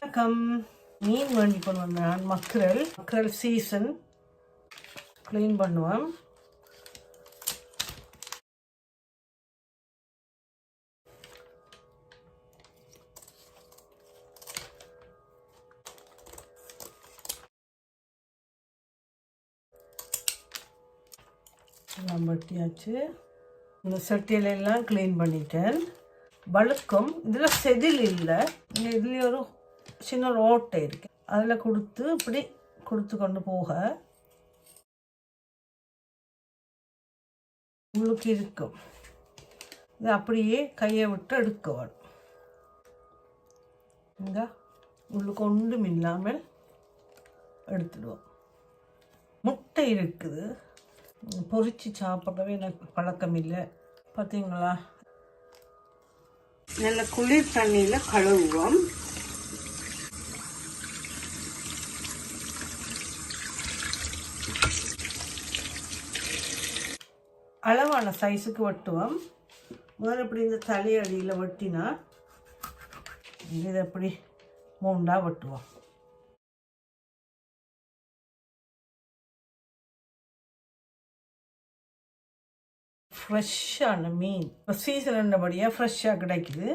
வணக்கம். மீன் வாங்கி கொண்டு வந்தேன். மக்கள் மக்கள் சீசன் க்ளீன் பண்ணுவேன். எல்லாம் வட்டியாச்சு. இந்த சட்டியில எல்லாம் க்ளீன் பண்ணிட்டேன். வழுக்கும். இதில் செதில் இல்லை. இதுலேயே ஒரு சின்ன ரோட்டை ஓட்டை இருக்கு. அதில் கொடுத்து இப்படி கொடுத்து கொண்டு போக. உங்களுக்கு இருக்கும். இது அப்படியே கையை விட்டு எடுக்க வேணும். இங்க உள்ளுக்கு ஒன்றும் இல்லாமல் எடுத்துடுவோம். முட்டை இருக்குது. பொறிச்சு சாப்பிடவே எனக்கு பழக்கம் இல்லை பார்த்தீங்களா? நல்ல குளிர் தண்ணியில் கழுவுவோம். அளவான சைஸுக்கு வெட்டுவோம். முதல்ல இப்படி இந்த தலையடியில் வெட்டினா இதை இப்படி மூண்டாக வெட்டுவோம். ஃப்ரெஷ்ஷான மீன். இப்போ சீசன் என்னபடியாக ஃப்ரெஷ்ஷாக கிடைக்குது.